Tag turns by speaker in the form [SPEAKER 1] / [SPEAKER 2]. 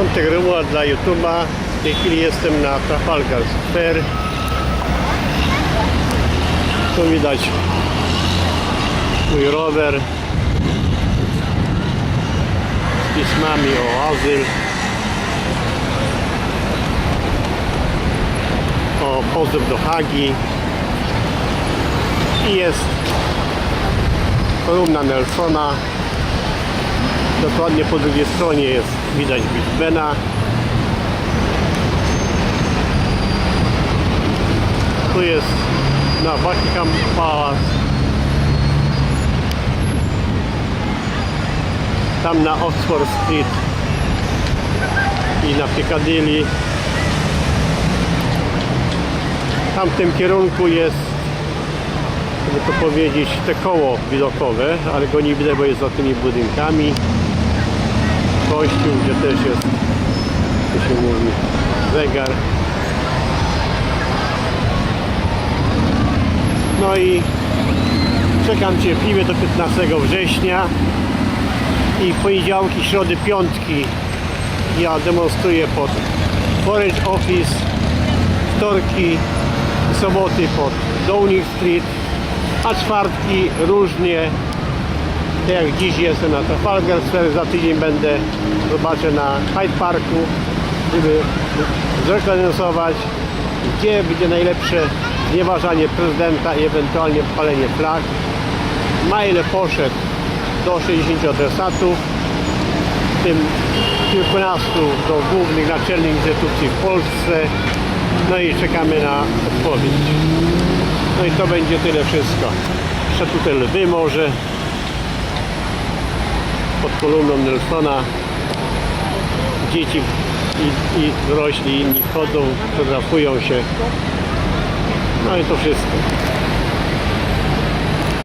[SPEAKER 1] Piątek rymuła dla YouTube'a. W tej chwili jestem na Trafalgar Square. Tu widać mój rower z pismami o azyl. O pozew do Hagi. I jest kolumna Nelsona. Dokładnie po drugiej stronie jest widać Big Bena. Tu jest na Buckingham Palace. Tam na Oxford Street i na Piccadilly. Tam w tym kierunku jest, żeby to powiedzieć, te koło widokowe, ale go nie widać, bo jest za tymi budynkami. Kościół, gdzie też jest, to się mówi, zegar. No i czekam cierpliwie do 15 września i w poniedziałki, środy, piątki ja demonstruję pod Forage Office, wtorki soboty pod Downing Street, a czwartki różnie, tak jak dziś jestem na Trafalgar Square, za tydzień będę, zobaczę na Hyde Parku, żeby zrekomendować, gdzie będzie najlepsze znieważanie prezydenta i ewentualnie palenie flag. Maile poszedł do 60 adresatów, w tym kilkunastu do głównych naczelnych instytucji w Polsce. No i czekamy na odpowiedź. No i to będzie tyle wszystko. Jeszcze tutaj lwy może kolumną Nelsona. Dzieci i, i dorośli inni wchodzą, fotografują się. No i to wszystko.